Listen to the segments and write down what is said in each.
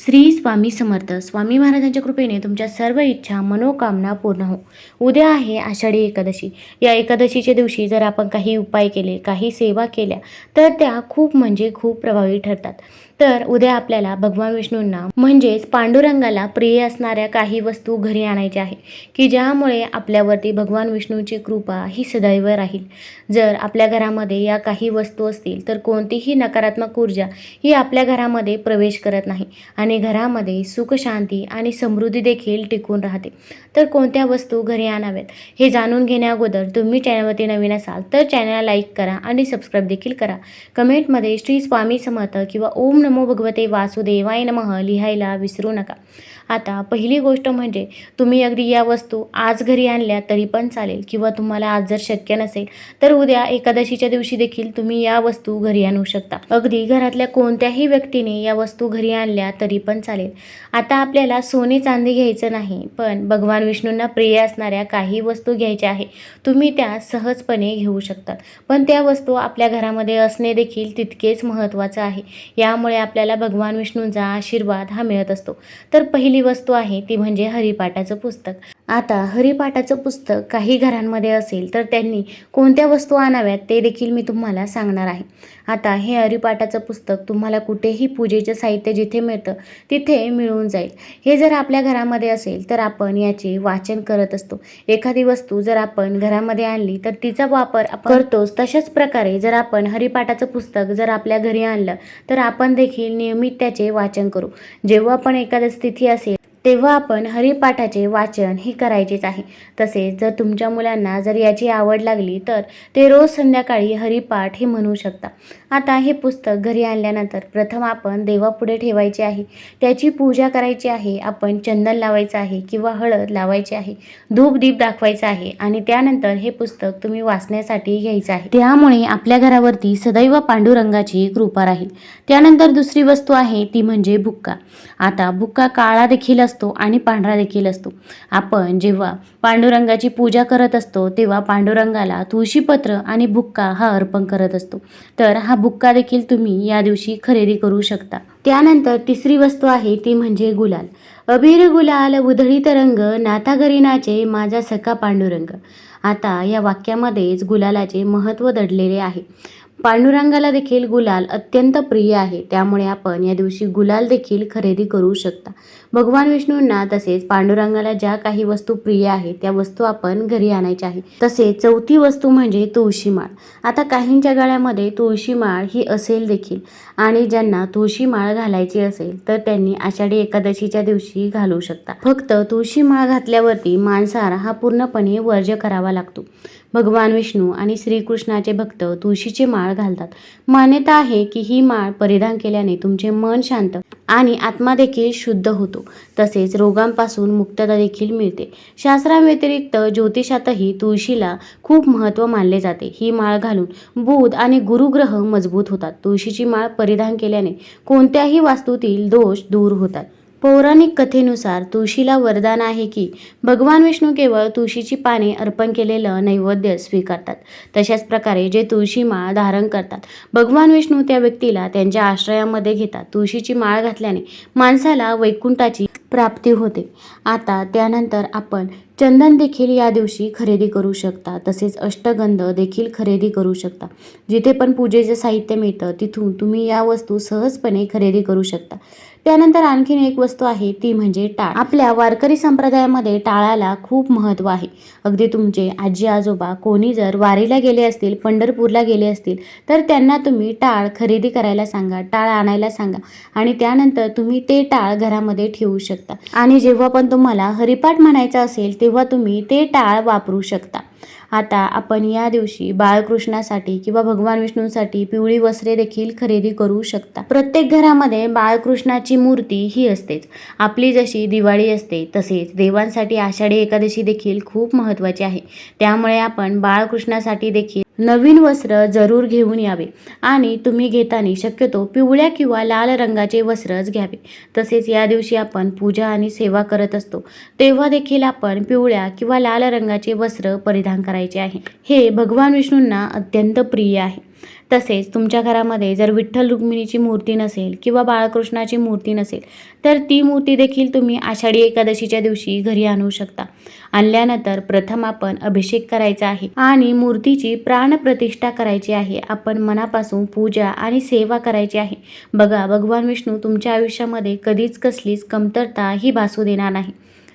श्री स्वामी समर्थ. स्वामी महाराजांच्या कृपेने तुमच्या सर्व इच्छा मनोकामना पूर्ण हो. उद्या आहे आषाढी एकादशी. या एकादशीच्या दिवशी जर आपण काही उपाय केले काही सेवा केल्या तर त्या खूप म्हणजे खूप प्रभावी ठरतात. तर उद्या आपल्याला भगवान विष्णूंना म्हणजेच पांडुरंगाला प्रिय असणाऱ्या काही वस्तू घरी आणायच्या आहे की ज्यामुळे आपल्यावरती भगवान विष्णूची कृपा ही सदैव राहील. जर आपल्या घरामध्ये या काही वस्तू असतील तर कोणतीही नकारात्मक ऊर्जा ही आपल्या घरामध्ये प्रवेश करत नाही आणि घरामध्ये सुख शांती आणि समृद्धी देखील टिकून राहते. तर कोणत्या वस्तू घरी आणाव्यात हे जाणून घेण्याअगोदर तुम्ही चॅनलवरती नवीन असाल तर चॅनलला लाईक करा आणि सबस्क्राईब देखील करा. कमेंटमध्ये श्री स्वामी समर्थ किंवा ओम नमो भगवते वासुदेवाय नमः लिहायला विसरू नका. आता पहिली गोष्ट म्हणजे तुम्ही अगदी या वस्तू आज घरी आणल्या तरी पण चालेल किंवा तुम्हाला आज जर शक्य नसेल तर उद्या एकादशीच्या दिवशी देखील तुम्ही या वस्तू घरी आणू शकता. अगदी घरातल्या कोणत्याही व्यक्तीने या वस्तू घरी आणल्या तरी पण चालेल. आता आपल्याला सोने चांदी घ्यायचं नाही पण भगवान विष्णूंना प्रिय असणाऱ्या काही वस्तू घ्यायच्या आहे तुम्ही त्या सहजपणे घेऊ शकतात पण त्या वस्तू आपल्या घरामध्ये असणे देखील तितकेच महत्त्वाचं आहे. यामुळे आपल्याला भगवान विष्णूंचा आशीर्वाद हा मिळत असतो. तर पहिली वस्तू आहे ती म्हणजे हरिपाठाचं पुस्तक. आता हरिपाठाचं पुस्तक काही घरांमध्ये असेल तर त्यांनी कोणत्या वस्तू आणाव्यात ते देखील मी तुम्हाला सांगणार आहे. आता हे हरिपाठाचं पुस्तक तुम्हाला कुठेही पूजेचं साहित्य जिथे मिळतं तिथे मिळून जाईल. हे जर आपल्या घरामध्ये असेल तर आपण याचे वाचन करत असतो. एखादी वस्तू जर आपण घरामध्ये आणली तर तिचा वापर आपण करतोच. तशाच प्रकारे जर आपण हरिपाठाचं पुस्तक जर आपल्या घरी आणलं तर आपण देखील नियमित त्याचे वाचन करू. जेव्हा आपण एखादं स्थिती असेल तेव्हा आपण हरिपाठाचे वाचन हे करायचेच आहे. तसेच जर तुमच्या मुलांना जर याची आवड लागली तर ते रोज संध्याकाळी हरिपाठ हे म्हणू शकता. आता हे पुस्तक घरी आणल्यानंतर प्रथम आपण देवापुढे ठेवायचे आहे. त्याची पूजा करायची आहे. आपण चंदन लावायचं आहे किंवा हळद लावायची आहे. धूप दीप दाखवायचा आहे आणि त्यानंतर हे पुस्तक तुम्ही वाचण्यासाठी घ्यायचं आहे. त्यामुळे आपल्या घरावरती सदैव पांडुरंगाची कृपा राहील. त्यानंतर दुसरी वस्तू आहे ती म्हणजे भुक्का आता बुक्का काळा देखील असतो आणि पांढरा देखील असतो. आपण जेव्हा पांडुरंगाची पूजा करत असतो तेव्हा पांडुरंगाला तुळशीपत्र आणि भुक्का हा अर्पण करत असतो. तर हा बुक्का देखील तुम्ही या दिवशी खरेदी करू शकता. त्यानंतर तिसरी वस्तू आहे ती म्हणजे गुलाल. अबीर गुलाल उधळीत रंग नाथागरीनाचे नाचे माझा सखा पांडुरंग. आता या वाक्यामध्येच गुलालाचे महत्त्व दडलेले आहे. पांडुरंगाला देखील गुलाल अत्यंत प्रिय आहे. त्यामुळे आपण या दिवशी गुलाल देखील खरेदी करू शकता. भगवान विष्णूंना तसेच पांडुरंगाला ज्या काही वस्तू प्रिय आहे त्या वस्तू आपण घरी आणायच्या आहे तसेच चौथी वस्तू म्हणजे तुळशी माळ आता काहींच्या गळ्यामध्ये तुळशी माळ ही असेल देखील. आणि ज्यांना तुळशी माळ घालायची असेल तर त्यांनी आषाढी एकादशीच्या दिवशी घालू शकता. फक्त तुळशी माळ घातल्यावरती मांसाहार हा पूर्णपणे वर्ज्य करावा लागतो. भगवान विष्णू आणि श्रीकृष्णाचे भक्त तुळशीची माळ घालतात. मान्यता आहे की ही माळ परिधान केल्याने तुमचे मन शांत आणि आत्मा देखील शुद्ध होतो. तसेच रोगांपासून मुक्तता देखील मिळते. शास्त्राव्यतिरिक्त ज्योतिषातही तुळशीला खूप महत्त्व मानले जाते. ही माळ घालून बुध आणि गुरुग्रह मजबूत होतात. तुळशीची माळ परिधान केल्याने कोणत्याही वास्तूतील दोष दूर होतात. पौराणिक कथेनुसार तुळशीला वरदान आहे की भगवान विष्णू केवळ तुळशीची पाने अर्पण केलेलं नैवेद्य स्वीकारतात. तशाच प्रकारे जे तुळशी माळ धारण करतात भगवान विष्णू त्या व्यक्तीला त्यांच्या आश्रयामध्ये घेतात. तुळशीची माळ घातल्याने माणसाला वैकुंठाची प्राप्ती होते. आता त्यानंतर आपण चंदन देखील या दिवशी खरेदी करू शकता तसेच अष्टगंध देखील खरेदी करू शकता. जिथे पण पूजेचं साहित्य मिळतं तिथून तुम्ही या वस्तू सहजपणे खरेदी करू शकता. त्यानंतर आणखीन एक वस्तू आहे ती म्हणजे टाळ. आपल्या वारकरी संप्रदायामध्ये टाळाला खूप महत्त्व आहे. अगदी तुमचे आजी आजोबा कोणी जर वारीला गेले असतील पंढरपूरला गेले असतील तर त्यांना तुम्ही टाळ खरेदी करायला सांगा टाळ आणायला सांगा आणि त्यानंतर तुम्ही ते टाळ घरामध्ये ठेवू शकता. आणि जेव्हा पण तुम्हाला हरिपाठ म्हणायचा असेल तेव्हा तुम्ही ते टाळ वापरू शकता. आता आपण या दिवशी बाळकृष्णासाठी किंवा भगवान विष्णूंसाठी पिवळी वस्त्रे देखील खरेदी करू शकता. प्रत्येक घरामध्ये बाळकृष्णाची मूर्ती ही असतेच. आपली जशी दिवाळी असते तसेच देवांसाठी आषाढी एकादशी देखील खूप महत्त्वाची आहे. त्यामुळे आपण बाळकृष्णासाठी देखील नवीन वस्त्र जरूर घेऊन यावे. आणि तुम्ही घेताना शक्यतो पिवळ्या किंवा लाल रंगाचे वस्त्रच घ्यावे. तसेच या दिवशी आपण पूजा आणि सेवा करत असतो. तेव्हा देखील आपण पिवळ्या किंवा लाल रंगाचे वस्त्र परिधान करायचे आहे. हे भगवान विष्णूंना अत्यंत प्रिय आहे. तसेच तुमच्या घरामध्ये जर विठ्ठल रुक्मिणीची मूर्ती नसेल किंवा बाळकृष्णाची मूर्ती नसेल तर ती मूर्ती देखील तुम्ही आषाढी एकादशीच्या दिवशी घरी आणू शकता. आणल्यानंतर प्रथम आपण अभिषेक करायचा आहे आणि मूर्तीची प्राणप्रतिष्ठा करायची आहे. आपण मनापासून पूजा आणि सेवा करायची आहे. बघा भगवान विष्णू तुमच्या आयुष्यामध्ये कधीच कसलीच कमतरता ही भासू देणार नाही.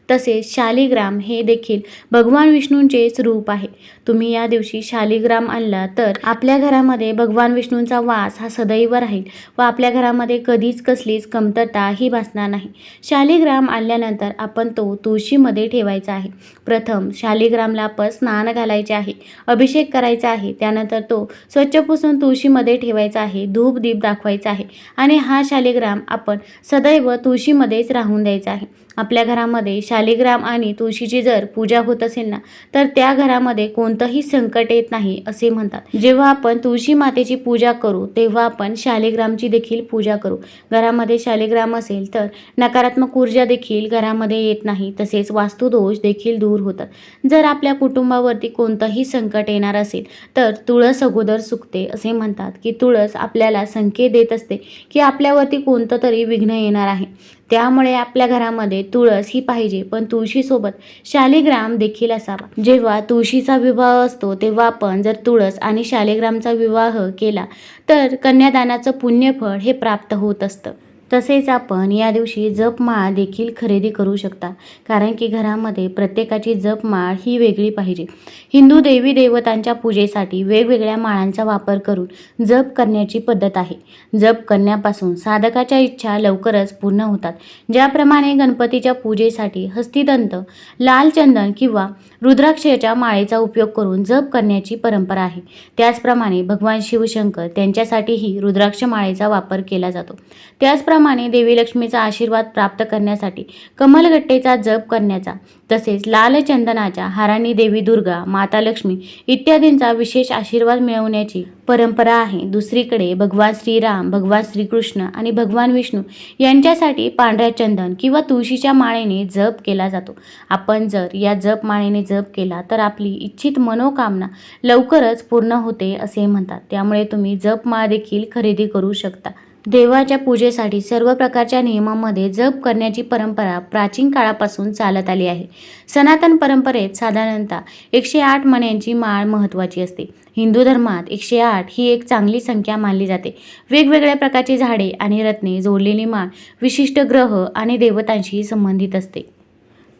तसेच शालिग्राम हे देखील भगवान विष्णूंचेच रूप आहे. तुम्ही या दिवशी शालिग्राम आणला तर आपल्या घरामध्ये भगवान विष्णूंचा वास हा सदैव राहील व आपल्या घरामध्ये कधीच कसलीच कमतरता ही भासणार नाही. शालिग्राम आणल्यानंतर आपण तो तुळशीमध्ये ठेवायचा आहे. प्रथम शालिग्रामला आपण स्नान घालायचे आहे अभिषेक करायचा आहे त्यानंतर तो स्वच्छ पुसून तुळशीमध्ये ठेवायचा आहे धूप दीप दाखवायचा आहे आणि हा शालिग्राम आपण सदैव तुळशीमध्येच राहून द्यायचा आहे. आपल्या घरामध्ये शा शालिग्राम आणि तुळशीची जर पूजा होत असेल ना तर त्या घरामध्ये कोणतंही संकट येत नाही असे म्हणतात. जेव्हा आपण तुळशी मातेची पूजा करू तेव्हा आपण शालिग्रामची देखील पूजा करू. घरामध्ये शालिग्राम असेल तर नकारात्मक ऊर्जा देखील घरामध्ये येत नाही तसेच वास्तुदोष देखील दूर होतात. जर आपल्या कुटुंबावरती कोणतंही संकट येणार असेल तर तुळस अगोदर सुकते असे म्हणतात की तुळस आपल्याला संकेत देत असते की आपल्यावरती कोणतं तरी विघ्न येणार आहे. त्यामुळे आपल्या घरामध्ये तुळस ही पाहिजे. पण तुळशीसोबत शालिग्राम देखील असावा. जेव्हा तुळशीचा विवाह असतो तेव्हा आपण जर तुळस आणि शालिग्रामचा विवाह केला तर कन्यादानाचं पुण्यफळ हे प्राप्त होत असतं. तसेच आपण या दिवशी जपमाळ देखील खरेदी करू शकता. कारण की घरामध्ये प्रत्येकाची जपमाळ ही वेगळी पाहिजे. हिंदू देवी देवतांच्या पूजेसाठी वेगवेगळ्या माळांचा वापर करून जप करण्याची पद्धत आहे. जप करण्यापासून साधकाच्या इच्छा लवकरच पूर्ण होतात. ज्याप्रमाणे गणपतीच्या पूजेसाठी हस्तिदंत लाल चंदन किंवा रुद्राक्षच्या माळेचा उपयोग करून जप करण्याची परंपरा आहे. त्याचप्रमाणे भगवान शिवशंकर त्यांच्यासाठीही रुद्राक्ष माळेचा वापर केला जातो. त्याचप्रमाणे देवी लक्ष्मीचा आशीर्वाद प्राप्त करण्यासाठी कमलगट्टेचा जप करण्याचा तसेच लाल चंदनाच्या हारांनी देवी दुर्गा माता लक्ष्मी इत्यादींचा विशेष आशीर्वाद मिळवण्याची परंपरा आहे. दुसरीकडे भगवान श्रीराम भगवान श्रीकृष्ण आणि भगवान विष्णू यांच्यासाठी पांढऱ्या चंदन किंवा तुळशीच्या माळेने जप केला जातो. आपण जर या जप माळेने जप केला तर आपली इच्छित मनोकामना लवकरच पूर्ण होते असे म्हणतात. त्यामुळे तुम्ही जप माळ देखील खरेदी करू शकता. देवाच्या पूजेसाठी सर्व प्रकारच्या नियमांमध्ये जप करण्याची परंपरा प्राचीन काळापासून चालत आली आहे. सनातन परंपरेत साधारणतः एकशे आठ मण्यांची माळ महत्त्वाची असते. हिंदू धर्मात एकशे आठ ही एक चांगली संख्या मानली जाते. वेगवेगळ्या प्रकारची झाडे आणि रत्ने जोडलेली माळ विशिष्ट ग्रह आणि देवतांशी संबंधित असते.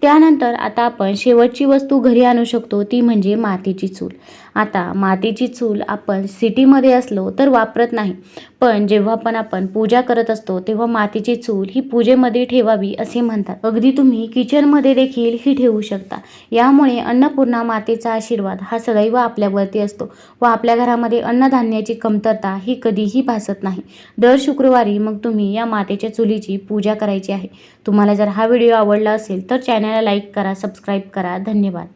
त्यानंतर आता आपण शेवटची वस्तू घरी आणू शकतो ती म्हणजे मातीची चूल. आता मातीची चूल आपण सिटीमध्ये असलो तर वापरत नाही. पण जेव्हा पण आपण पूजा करत असतो तेव्हा मातीची चूल ही पूजेमध्ये ठेवावी असे म्हणतात. अगदी तुम्ही किचनमध्ये देखील ही ठेवू शकता. यामुळे अन्नपूर्णा मातेचा आशीर्वाद हा सदैव आपल्यावरती असतो व आपल्या घरामध्ये अन्नधान्याची कमतरता ही कधीही भासत नाही. दर शुक्रवारी मग तुम्ही या मातेच्या चुलीची पूजा करायची आहे. तुम्हाला जर हा व्हिडिओ आवडला असेल तर चॅनलला लाईक करा सबस्क्राईब करा. धन्यवाद.